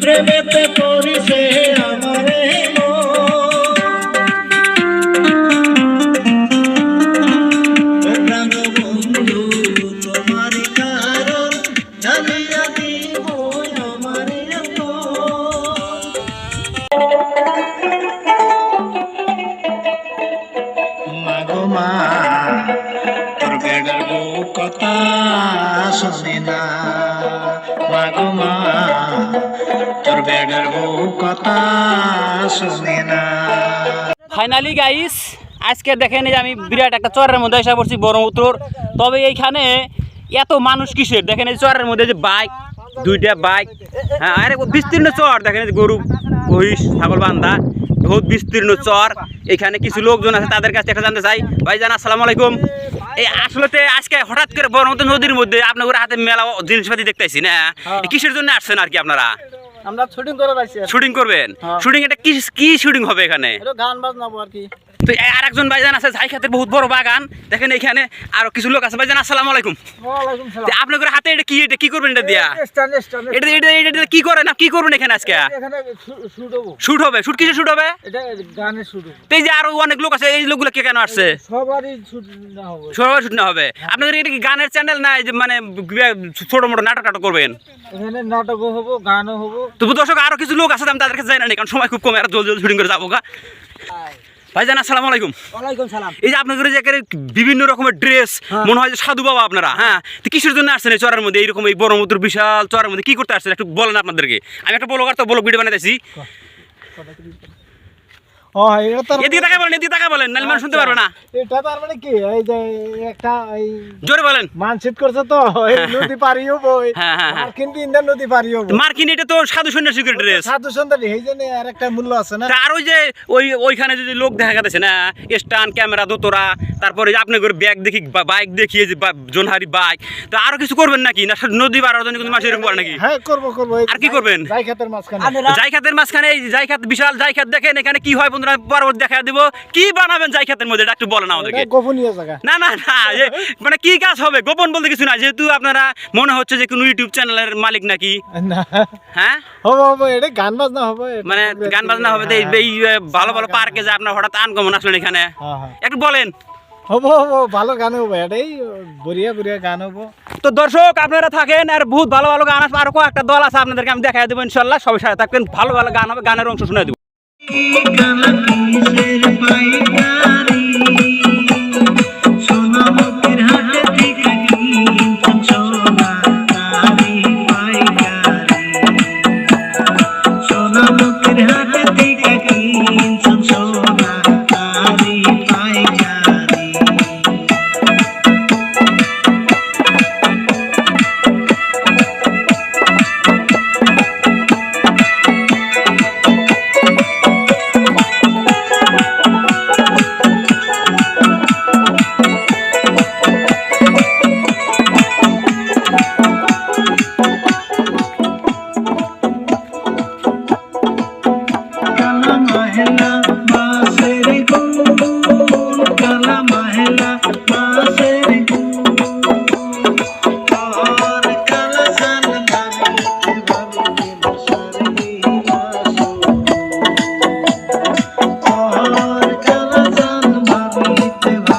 প্রেমেতে পড়িছে আমারে বন্ধু তোমার কারণ জানিয়া দিব আমারে মাগো মা। কথা না। তোর বেড়ার বউ কথা না। ফাইনালি গাইস আজকে এই যে আমি বিরাট একটা চরের মধ্যে এসে পড়ছি ব্রহ্মপুত্রর। তবে এইখানে এত মানুষ কিসের? দেখেন এই চরের মধ্যে যে বাইক, দুইটা বাইক হ্যাঁ আরে বিস্তীর্ণ চর। দেখেন গরু, মহিষ, ছাগল বান্ধা বহুত বিস্তীর্ণ চর। এখানে কিছু লোকজন আছে, তাদের কাছে একটা জানতে চাই। ভাই জান আসসালামু আলাইকুম। এই আসলেতে আজকে হঠাৎ করে ব্রহ্মপুত্র নদীর মধ্যে আপনাদের হাতে মেলা জিনিসপাতি দেখতেছি না? কিসের জন্য আসছেন আর কি আপনারা? আমরা শুটিং করে শুটিং করবেন? হ্যাঁ। শুটিং এটা কি কি শুটিং হবে এখানে? গান বাজনাবো আর কি। তো আর একজন ভাইজান আছে যাই খাতে বহুত বড় বাগান। দেখেন এখানে আরও কিছু লোক আছে। ভাইজান আসসালামু আলাইকুম। আপনাদের হাতে এটা কি? এটা কি করবেন এটা দিয়া? এটা এটা কি করেন? কি করবেন এখানে আজকে? শুট হবে। শুট কিসে শুট হবে? এই যে আরও অনেক লোক আছে এই লোকগুলো কে কেন আসছে? সবারই শুট না হবে। আপনাদের এটা কি গানের চ্যানেল না যে মানে ছোট মোটো নাটক টাটক করবেন? নাটকও হব গানও হব। তবু দর্শক আরও কিছু লোক আছে আমি তাদের কাছে যাই না কারণ সময় খুব কমে আর জলদি জলদি শুটিং করে যাব গা। ভাইজান আসসালামু আলাইকুম ওয়ালাইকুম সালাম এই যে আপনাদের যে বিভিন্ন রকমের ড্রেস হ্যাঁ। মনে হয় যে সাধু বাবা আপনারা হ্যাঁ তো কিসের জন্য আসছেন এই চরার মধ্যে এইরকম এই বড়মুদ্র বিশাল চরের মধ্যে কি করতে আসছেন একটু বলেন আপনাদেরকে আমি একটা ব্লগার তো ব্লগ ভিডিও বানাইতেছি এদিকে তাকায় বলেন এদিকে তাকায় বলেন নাহলে মানুষ শুনতে পারবে না। এটা তার মানে কি? এই যে একটা এই জোরে বলেন। মানসিক করছে তো নদী পারি হব হ্যাঁ, হ্যাঁ, হ্যাঁ। কিন্তু ইন্দার নদী পারি মার্কিন এটা তো সাধু সন্ন্যাসীদের ড্রেস সাধু সুন্দরী এই জন্য আর একটা মূল্য আছে না? আর ওই যে ওই ওইখানে যদি লোক দেখা গেছে না স্টান ক্যামেরা দোতরা তারপরে আপনি করে ব্যাগ দেখি বাইক দেখিয়ে যে বা- জোনহারি বাইক তো আরও কিছু করবেন নাকি? না নদী বাড়ার জন্য কিন্তু মাছ এরকম করে নাকি? হ্যাঁ করব করব। আর কি করবেন? খাতের মাঝখানে। জাই খাতের মাঝখানে জাই খাত বিশাল জাই খাত দেখেন এখানে কি হয় বন্ধুরা পরবর্তী দেখা দিব। কি বানাবেন জাই খাতের মধ্যে? এটা একটু বলেন আমাদেরকে। গোপনীয় জায়গা। না না না মানে কি কাজ হবে? গোপন বলতে কিছু না যেহেতু আপনারা মনে হচ্ছে যে কোনো ইউটিউব চ্যানেলের মালিক নাকি। হ্যাঁ? হবে হবে এটা গান বাজনা হবে মানে গান বাজনা হবে তো এই- এই ভালো ভালো পার্কে যে আপনার হঠাৎ আনকমন আসলেন এখানে। হ্যাঁ, হ্যাঁ। একটু বলেন। হব হব ভালো গান হবে এটাই বড়িয়া বড়িয়া গান হব। তো দর্শক আপনারা থাকেন আর বহুত ভালো ভালো গান আসবে আরও একটা দল আছে আপনাদেরকে আমি দেখাই দেবো ইনশাল্লাহ। সবাই সাথে থাকবেন। ভালো ভালো গান হবে গানের অংশ শুনে দেবো। কিসের পাইকারি Bye-bye.